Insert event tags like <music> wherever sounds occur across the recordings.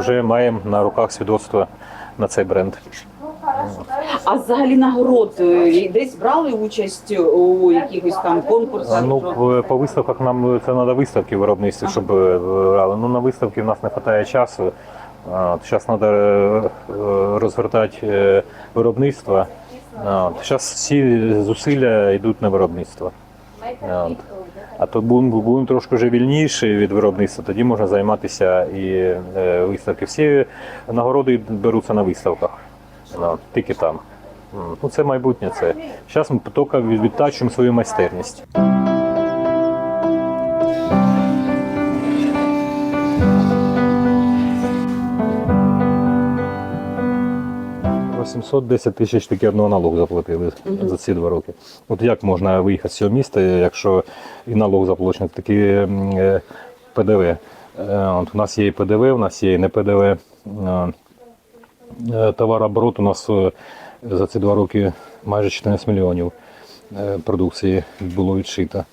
вже маємо на руках свідоцтво на цей бренд. А взагалі нагород е, десь брали участь у якихось там конкурсах? Ну, по- по виставках нам це треба виставки виробництві, щоб е, брали. Ну, на виставки в нас не вистачає часу. Зараз треба розгортати е, виробництво. Зараз всі зусилля йдуть на виробництво. А то будемо будем трошки вже вільніші від виробництва, тоді можна займатися і е, виставки. Всі нагороди беруться на виставках. Тільки там. Ну, це майбутнє. Це. Зараз ми тільки відтачуємо свою майстерність. 810 тисяч тільки одного налогу заплатили за ці два роки. От як можна виїхати з цього міста, якщо і налог заплачений, такі е, ПДВ. Е, От у нас є і ПДВ, у нас є і не ПДВ. Е, Товарооборот у нас за ці два роки майже 14 мільйонів продукції було відшито.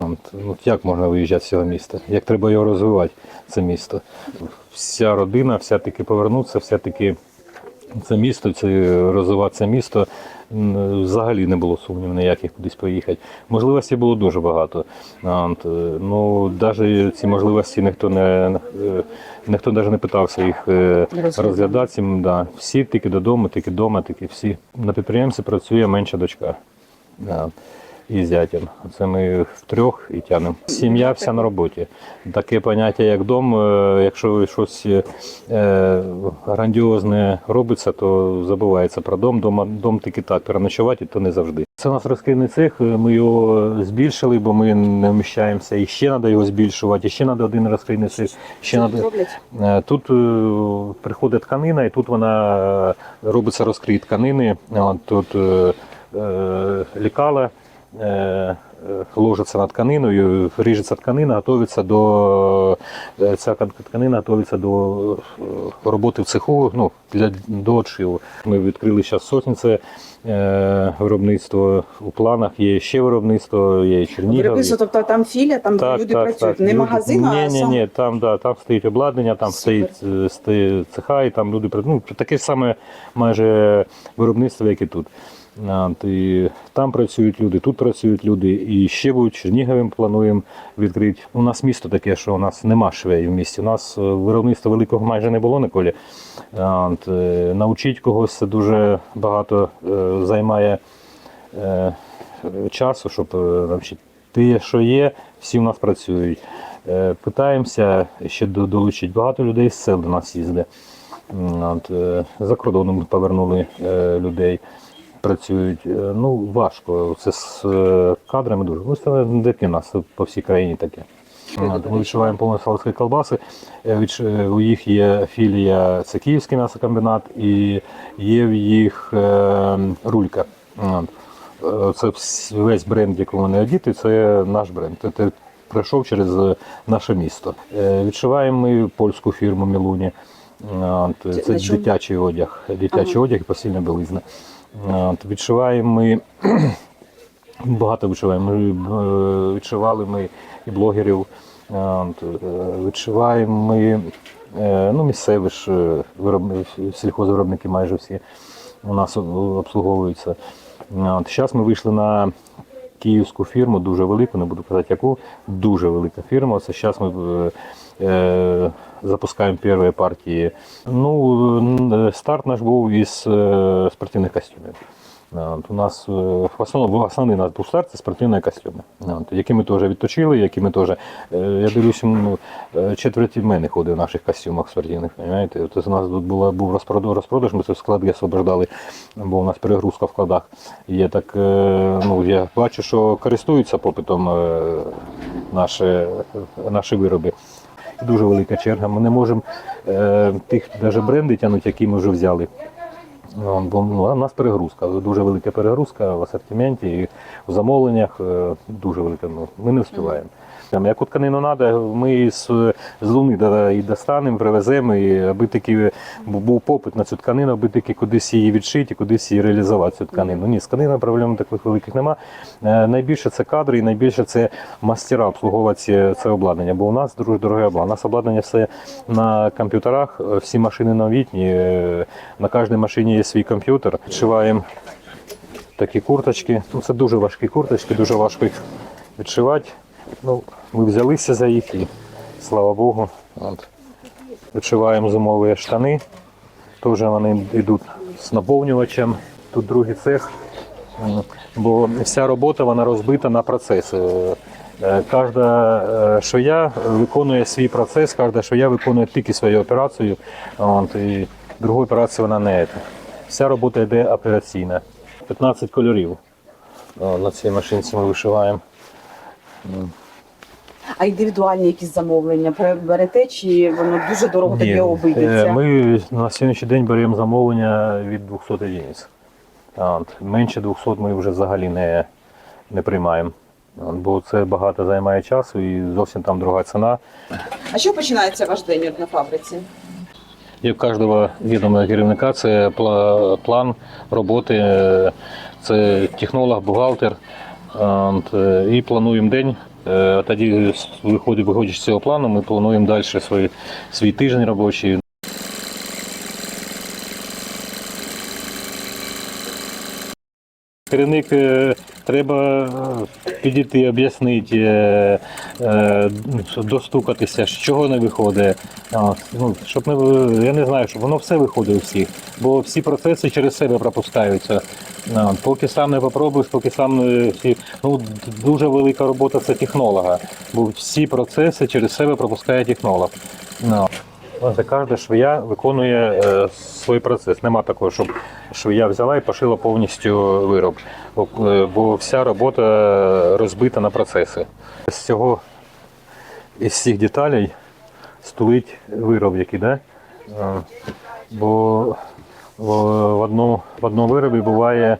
От, ну, як можна виїжджати з цього міста? Як треба його розвивати, це місто? Вся родина, все-таки повернутися, все-таки це місто, це розвивати це місто. Взагалі не було сумнівів ніяких кудись поїхати. Можливостей було дуже багато. От, е, ну, навіть ці можливості ніхто не е, ніхто навіть не питався їх е, розглядати. Да. Всі тільки додому, тільки вдома, тільки всі. На підприємстві працює менша дочка. Да. І з зятям. Це ми втрьох і тянемо. Сім'я вся на роботі. Таке поняття, як дом, е, якщо щось е, грандіозне робиться, то забувається про дом. Дома, дом тільки так, переночувати то не завжди. Це у нас розкривний цех, е, ми його збільшили, бо ми не вміщаємося. І ще треба його збільшувати, і ще треба один розкривний цех. Ще. Е, Тут е, приходить тканина, і тут вона е, робиться розкрит тканини. Тут е, е, лікала е, е, ложиться на тканиною, ріжеться тканина, готується до е, ця тканина готується до е, роботи в цеху, ну, для, до отшиву. Ми відкрили зараз соснице е, виробництво у планах, є ще виробництво, є Чернігів. Виробництво, тобто там філія, там де люди працюють. Не Люди- магазин, а ні, ні, сам... ні, там, да, там стоїть обладнання, там Супер. стоїть, е, стоїть цеха, і там люди працюють. Ну, таке ж саме майже виробництво, як і тут. І там працюють люди, тут працюють люди, і ще будуть Черніговим плануємо відкрити. У нас місто таке, що у нас нема швеїв в місті. У нас е, виробництва великого майже не було ніколи. От, е, когось це дуже багато е, займає часу, щоб навчити. Те, що є, всі в нас працюють. Питаємося ще долучити. Багато людей з сел до нас їздить. За кордоном повернули людей. Працюють. Е, Ну, важко. Це з е, кадрами дуже. Ну, це не тільки в нас, по всій країні таке. Ми відшиваємо повносалські колбаси. Е, У їх є філія, це Київський м'ясокомбінат, і є в їх рулька. Це весь бренд, якому вони одіти, це наш бренд. Це ти пройшов через наше місто. Відшиваємо ми польську фірму Мілуні. Це дитячий одяг, дитячий Ага. одяг і постільна білизна. От, Відшиваємо ми <clears throat> багато відшиваємо. Ми е, відшивали ми і блогерів. От, е, Відшиваємо ми е, ну, місцеві ж е, сільхозвиробники майже всі у нас обслуговуються. От, Зараз ми вийшли на київську фірму, дуже велику, не буду казати яку, дуже велика фірма. Це зараз ми е, запускаємо перші партії. Ну, старт наш був із е, спортивних костюмів. От, у нас в основному основний наш був старт це спортивні костюми, які ми теж відточили, які ми теж. е, Я дивлюся, ну, е, четверть мене ходить в наших костюмах спортивних. Понимаєте? От у нас тут була, був розпродаж, розпродаж, ми це склади освобождали, бо у нас перегрузка в складах є. Так, ну, я бачу, що користуються попитом наші, наші вироби. Дуже велика черга. Ми не можемо е, тих навіть бренди тягнути, які ми вже взяли. Бо ну, у нас перегрузка, дуже велика перегрузка в асортименті і в замовленнях е, дуже велика. Ну, ми не встигаємо. Там, Яку тканину треба, ми з, з Луни і достанемо, привеземо, і аби таки був попит на цю тканину, аби таки кудись її відшити, кудись її реалізувати цю тканину. Ні, з тканиною проблем таких великих нема. Е, Найбільше це кадри і найбільше це мастера обслуговувати це обладнання, бо у нас дуже дороге обладнання. У нас обладнання все на комп'ютерах, всі машини новітні, е, на кожній машині є свій комп'ютер. Відшиваємо такі курточки. Ну, це дуже важкі курточки, дуже важко їх відшивати. Ну, ми взялися за їх і слава Богу. От. Відшиваємо зимові штани. Теж вони йдуть з наповнювачем. Тут другий цех. Бо вся робота вона розбита на процеси. Е, Кожна е, швея виконує свій процес, кожна швея виконує тільки свою операцію. От, і другої операції вона не. Вся робота йде операційна. 15 кольорів. На цій машинці ми вишиваємо. А індивідуальні якісь замовлення берете, чи воно дуже дорого Ні, тоді е, обійдеться? Ми на сьогоднішній день беремо замовлення від 200 одиниць. От. Менше 200 ми вже взагалі не, не приймаємо. От, Бо це багато займає часу і зовсім там друга ціна. А що починається ваш день на фабриці? І в кожного відомого керівника це план роботи, е, це технолог, бухгалтер. І плануємо день. Е, Тоді виходячи з цього плану, ми плануємо далі свій, свій тиждень робочий. Керівник е, треба е, підійти, об'яснити, е, е, достукатися, з чого не виходить. Ну, щоб не, я не знаю, щоб воно все виходить у всіх, бо всі процеси через себе пропускаються. Поки сам не попробуєш, поки сам не всі. Ну, дуже велика робота це технолога, бо всі процеси через себе пропускає технолог. Кожна швея виконує е, свій процес. Нема такого, щоб швея взяла і пошила повністю вироб. Бо, е, бо вся робота розбита на процеси. З цього із цих деталей стулить вироб, який, да? Е, бо в, в, одному, в одному виробі буває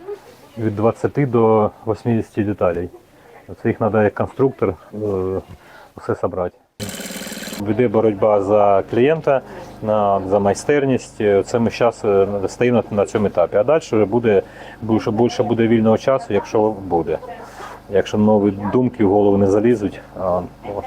від 20 до 80 деталей. Це їх треба як конструктор е, все зібрати. Веде боротьба за клієнта, на, за майстерність. Це ми зараз стоїмо на, цьому етапі. А далі вже буде більше, більше буде вільного часу, якщо буде. Якщо нові думки в голову не залізуть. От.